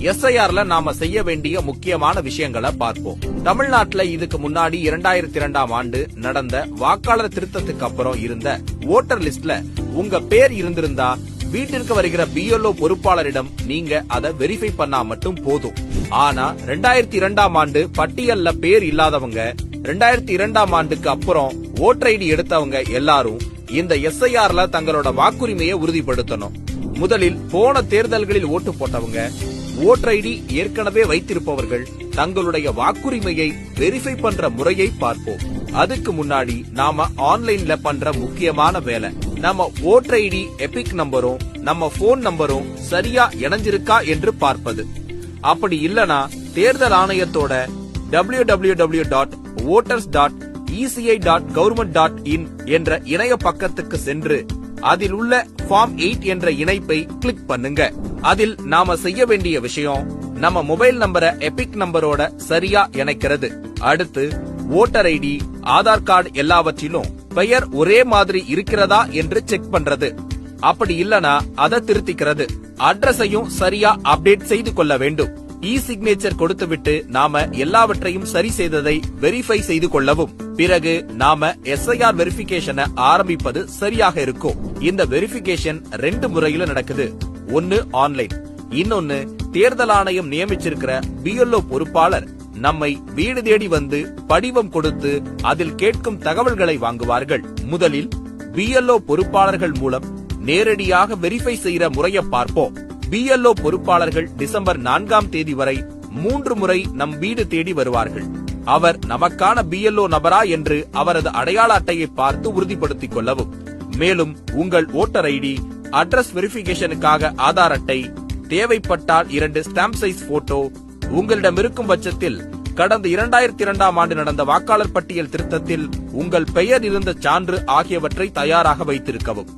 எஸ்ஐஆர்ல நாம செய்ய வேண்டிய முக்கியமான விஷயங்களை பார்ப்போம். தமிழ்நாட்டுல இதுக்கு முன்னாடி இரண்டாயிரத்தி இரண்டாம் ஆண்டு நடந்த வாக்காளர் திருத்தத்துக்கு அப்புறம் இருந்த ஓட்டர் லிஸ்ட்ல உங்க பேர் இருந்திருந்தா வீட்டிற்கு வருகிற பிஎல்ஓ பொறுப்பாளரிடம் நீங்க அதை வெரிஃபை பண்ணா மட்டும் போதும். ஆனா ரெண்டாயிரத்தி இரண்டாம் ஆண்டு பட்டியல்ல பேர் இல்லாதவங்க ரெண்டாயிரத்தி இரண்டாம் ஆண்டுக்கு அப்புறம் ஓட்டர் ஐடி எடுத்தவங்க எல்லாரும் இந்த எஸ்ஐஆர்ல தங்களோட வாக்குரிமையை உறுதிப்படுத்தணும். முதலில் போன தேர்தல்களில் ஓட்டு போட்டவங்க ஓட்டர் ஐடி ஏற்கனவே வைத்திருப்பவர்கள் தங்களுடைய வாக்குரிமையை வெரிஃபை பண்ற முறையை பார்ப்போம். அதுக்கு முன்னாடி நாம ஆன்லைன்ல பண்ற முக்கியமான வேலை. நம்ம ஓட்டர் ஐடி எபிக் நம்பரும் நம்ம போன் நம்பரும் சரியா இணைஞ்சிருக்கா என்று பார்ப்பது. அப்படி இல்லனா தேர்தல் ஆணையத்தோட W W W dot voters dot ECI dot government dot in என்ற இணைய பக்கத்துக்கு சென்று அதில் உள்ள ஃபார்ம் எயிட் என்ற இணைப்பை கிளிக் பண்ணுங்க. அதில் நாம செய்ய வேண்டிய விஷயம் நம்ம மொபைல் நம்பரை எபிக் நம்பரோட சரியா இணைக்கிறது. அடுத்து ஓட்டர் ஐடி ஆதார் கார்டு எல்லாவற்றிலும் பெயர் ஒரே மாதிரி இருக்கிறதா என்று செக் பண்றது. அப்படி இல்லனா அதை திருத்திக்கிறது. அட்ரஸையும் சரியா அப்டேட் செய்து கொள்ள வேண்டும். இ சிக்னேச்சர் கொடுத்துவிட்டு நாம எல்லாவற்றையும் சரி செய்ததை வெரிஃபை செய்து கொள்ளவும். பிறகு நாம எஸ்ஐஆர் வெரிஃபிகேஷனை ஆரம்பிப்பது சரியாக இருக்கும். இந்த வெரிஃபிகேஷன் ரெண்டு முறையில நடக்குது. ஒன்னு ஆன்லைன் இன்னொன்னு தேர்தல் ஆணையம் நியமிச்சிருக்கிற பிஎல்ஓ பொறுப்பாளர் நம்மை வீடு தேடி வந்து படிவம் கொடுத்து அதில் கேட்கும் தகவல்களை வாங்குவார்கள். முதலில் பிஎல்ஓ பொறுப்பாளர்கள் மூலம் நேரடியாக வெரிஃபை செய்யற முறையை பார்ப்போம். பிஎல்ஓ பொறுப்பாளர்கள் டிசம்பர் நான்காம் தேதி வரை மூன்று முறை நம் வீடு தேடி வருவார்கள். அவர் நமக்கான பிஎல்ஓ நபரா என்று அவரது அடையாள அட்டையை பார்த்து உறுதிப்படுத்திக் கொள்ளவும். மேலும் உங்கள் ஓட்டர் ஐடி அட்ரஸ் வெரிபிகேஷனுக்காக ஆதார் அட்டை தேவைப்பட்டால் இரண்டு ஸ்டாம்ப் சைஸ் போட்டோ உங்களிடம் இருக்கும் பட்சத்தில் கடந்த இரண்டாயிரத்தி இரண்டாம் ஆண்டு நடந்த வாக்காளர் பட்டியல் திருத்தத்தில் உங்கள் பெயர் இருந்த சான்று ஆகியவற்றை தயாராக வைத்திருக்கவும்.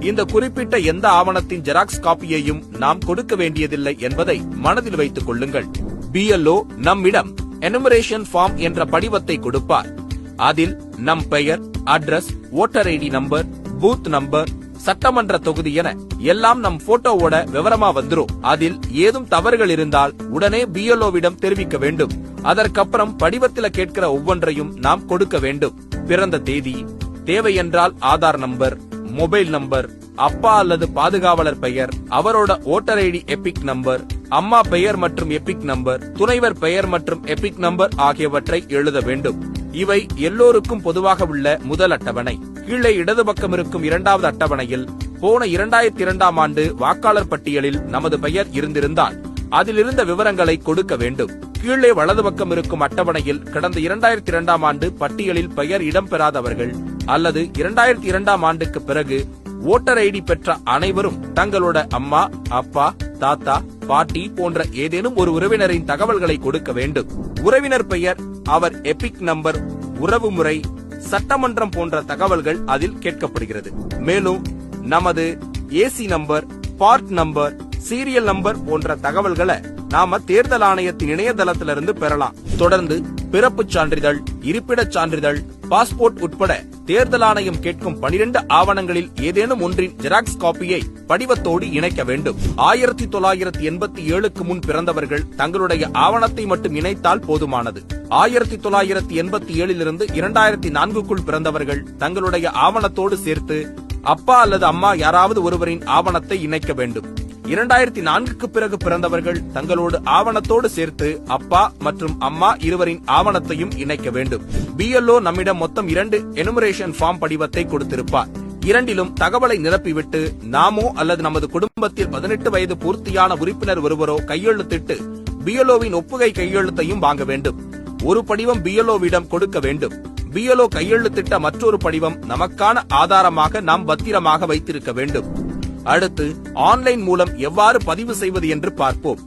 இந்த குறிப்பிட்ட எந்த ஆவணத்தின் ஜெராக்ஸ் காப்பியையும் நாம் கொடுக்க வேண்டியதில்லை என்பதை மனதில் வைத்துக் கொள்ளுங்கள். பிஎல்ஓ நம்மிடம். எனுமரேஷன் ஃபார்ம் என்ற படிவத்தை கொடுப்பார். அதில் நம் பெயர் address voter ID number booth number சட்டமன்ற தொகுதி என எல்லாம் நம் போட்டோவோட விவரமா வந்துரும். அதில் ஏதும் தவறுகள் இருந்தால் உடனே பிஎல்ஓவிடம் தெரிவிக்க வேண்டும். அதற்கப்புறம் படிவத்தில கேட்கிற ஒவ்வொன்றையும் நாம் கொடுக்க வேண்டும். பிறந்த தேதி தேவை என்றால் ஆதார் நம்பர் மொபைல் நம்பர் அப்பா அல்லது பாதுகாவலர் பெயர் அவரோட ஓட்டர் ஐடி எபிக் நம்பர் அம்மா பெயர் மற்றும் எபிக் நம்பர் துணைவர் பெயர் மற்றும் எபிக் நம்பர் ஆகியவற்றை எழுத வேண்டும். இவை எல்லோருக்கும் பொதுவாக உள்ள முதல் அட்டவணை. கீழே இடது பக்கம் இருக்கும் இரண்டாவது அட்டவணையில் போன இரண்டாயிரத்தி இரண்டாம் ஆண்டு வாக்காளர் பட்டியலில் நமது பெயர் இருந்திருந்தால் அதிலிருந்த விவரங்களை கொடுக்க வேண்டும். கீழே வலது பக்கம் இருக்கும் அட்டவணையில் கடந்த இரண்டாயிரத்தி இரண்டாம் ஆண்டு பட்டியலில் பெயர் இடம்பெறாதவர்கள் அல்லது இரண்டாயிரத்தி இரண்டாம் ஆண்டுக்கு பிறகு ஓட்டர் ஐடி பெற்ற அனைவரும் தங்களோட அம்மா அப்பா தாத்தா பாட்டி போன்ற ஏதேனும் ஒரு உறவினரின் தகவல்களை கொடுக்க வேண்டும். உறவினர் பெயர் அவர் எபிக் நம்பர் உறவு முறை சட்டமன்றம் போன்ற தகவல்கள் அதில் கேட்கப்படுகிறது. மேலும் நமது AC number part number serial number போன்ற தகவல்களை நாம தேர்தல் ஆணையத்தின் இணையதளத்திலிருந்து பெறலாம். தொடர்ந்து பிறப்புச் சான்றிதழ் இருப்பிடச் சான்றிதழ் பாஸ்போர்ட் உட்பட தேர்தல் ஆணையம் கேட்கும் பனிரெண்டு ஆவணங்களில் ஏதேனும் ஒன்றின் ஜெராக்ஸ் காப்பியை படிவத்தோடு இணைக்க வேண்டும். ஆயிரத்தி தொள்ளாயிரத்தி எண்பத்தி ஏழுக்கு முன் பிறந்தவர்கள் தங்களுடைய ஆவணத்தை மட்டும் இணைத்தால் போதுமானது. ஆயிரத்தி தொள்ளாயிரத்தி எண்பத்தி ஏழிலிருந்து இரண்டாயிரத்தி நான்குக்குள் பிறந்தவர்கள் தங்களுடைய ஆவணத்தோடு சேர்த்து அப்பா அல்லது அம்மா யாராவது ஒருவரின் ஆவணத்தை இணைக்க வேண்டும். இரண்டாயிரத்தி நான்குக்கு பிறகு பிறந்தவர்கள் தங்களோடு ஆவணத்தோடு சேர்த்து அப்பா மற்றும் அம்மா இருவரின் ஆவணத்தையும் இணைக்க வேண்டும். பிஎல்ஓ நம்மிடம் மொத்தம் இரண்டு எனுமரேஷன் ஃபார்ம் படிவத்தை கொடுத்திருப்பார். இரண்டிலும் தகவலை நிரப்பிவிட்டு நாமோ அல்லது நமது குடும்பத்தில் பதினெட்டு வயது பூர்த்தியான உறுப்பினர் ஒருவரோ கையெழுத்திட்டு பிஎல்ஓவின் ஒப்புகை கையெழுத்தையும் வாங்க வேண்டும். ஒரு படிவம் பிஎல்ஓவிடம் கொடுக்க வேண்டும். பிஎல்ஓ கையெழுத்திட்ட மற்றொரு படிவம் நமக்கான ஆதாரமாக நாம் பத்திரமாக வைத்திருக்க வேண்டும். அடுத்து ஆன்லைன் மூலம் எவ்வாறு பதிவு செய்வது என்று பார்ப்போம்.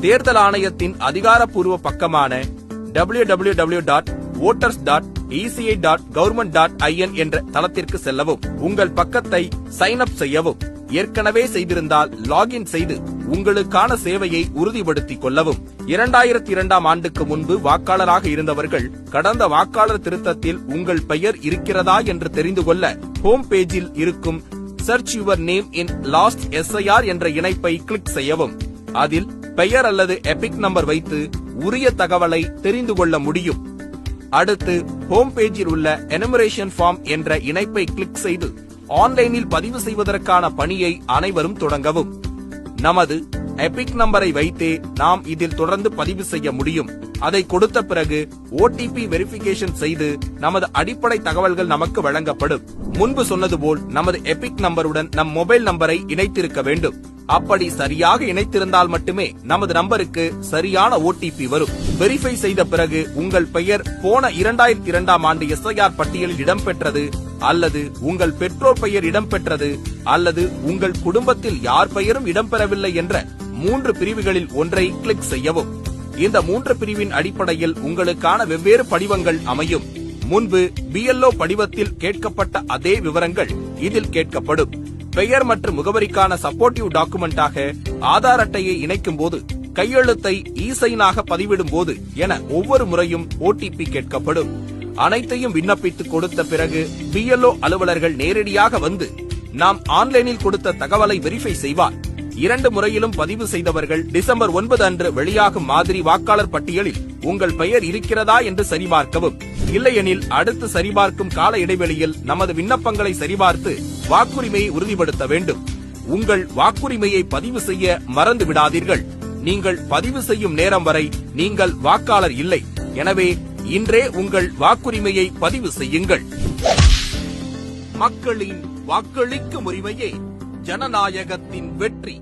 தேர்தல் ஆணையத்தின் அதிகாரப்பூர்வ பக்கமான W W W dot voters dot ECI dot government dot IN என்ற தளத்திற்கு செல்லவும். உங்கள் பக்கத்தை சைன் அப் செய்யவும். ஏற்கனவே செய்திருந்தால் லாகின் செய்து உங்களுக்கான சேவையை உறுதிப்படுத்திக் கொள்ளவும். இரண்டாயிரத்தி இரண்டாம் ஆண்டுக்கு முன்பு வாக்காளராக இருந்தவர்கள் கடந்த வாக்காளர் திருத்தத்தில் உங்கள் பெயர் இருக்கிறதா என்று தெரிந்து கொள்ள ஹோம் பேஜில் இருக்கும் search your name in last SIR என்ற இணைப்பை கிளிக் செய்யவும். அதில் பெயர் அல்லது எபிக் நம்பர் வைத்து உரிய தகவலை தெரிந்து கொள்ள முடியும். அடுத்து ஹோம் பேஜில் உள்ள எனுமரேஷன் ஃபார்ம் என்ற இணைப்பை கிளிக் செய்து ஆன்லைனில் பதிவு செய்வதற்கான பணியை அனைவரும் தொடங்கவும். நமது எபிக் நம்பரை வைத்தே நாம் இதில் தொடர்ந்து பதிவு செய்ய முடியும். அதை கொடுத்த பிறகு ஓடிபி வெரிபிகேஷன் செய்து நமது அடிப்படை தகவல்கள் நமக்கு வழங்கப்படும். முன்பு சொன்னது போல் நமது எபிக் நம்பருடன் நம் மொபைல் நம்பரை இணைத்திருக்க வேண்டும். அப்படி சரியாக இணைத்திருந்தால் மட்டுமே நமது நம்பருக்கு சரியான ஓடிபி வரும். வெரிஃபை செய்த பிறகு உங்கள் பெயர் போன இரண்டாயிரத்தி இரண்டாம் ஆண்டு எஸ்ஐஆர் பட்டியலில் இடம்பெற்றது அல்லது உங்கள் பெற்றோர் பெயர் இடம்பெற்றது அல்லது உங்கள் குடும்பத்தில் யார் பெயரும் இடம்பெறவில்லை என்ற மூன்று பிரிவுகளில் ஒன்றை கிளிக் செய்யவும். இந்த மூன்று பிரிவின் அடிப்படையில் உங்களுக்கான வெவ்வேறு படிவங்கள் அமையும். முன்பு பிஎல்ஓ படிவத்தில் கேட்கப்பட்ட அதே விவரங்கள் இதில் கேட்கப்படும். பெயர் மற்றும் முகவரிக்கான சப்போர்ட்டிவ் டாக்குமெண்டாக ஆதார் அட்டையை இணைக்கும் போது கையெழுத்தை ஈசைனாக பதிவிடும் போது என ஒவ்வொரு முறையும் ஓடிபி கேட்கப்படும். அனைத்தையும் விண்ணப்பித்து கொடுத்த பிறகு பிஎல்ஓ அலுவலர்கள் நேரடியாக வந்து நாம் ஆன்லைனில் கொடுத்த தகவலை வெரிஃபை செய்வார். இரண்டு முறையிலும் பதிவு செய்தவர்கள் டிசம்பர் ஒன்பது அன்று வெளியாகும் மாதிரி வாக்காளர் பட்டியலில் உங்கள் பெயர் இருக்கிறதா என்று சரிபார்க்கவும். இல்லையெனில் அடுத்து சரிபார்க்கும் கால இடைவெளியில் நமது விண்ணப்பங்களை சரிபார்த்து வாக்குரிமையை உறுதிப்படுத்த வேண்டும். உங்கள் வாக்குரிமையை பதிவு செய்ய மறந்து விடாதீர்கள். நீங்கள் பதிவு செய்யும் நேரம் வரை நீங்கள் வாக்காளர் இல்லை. எனவே இன்றே உங்கள் வாக்குரிமையை பதிவு செய்யுங்கள். மக்களின் வாக்களிக்கும் உரிமையை. ஜனநாயகத்தின் வெற்றி.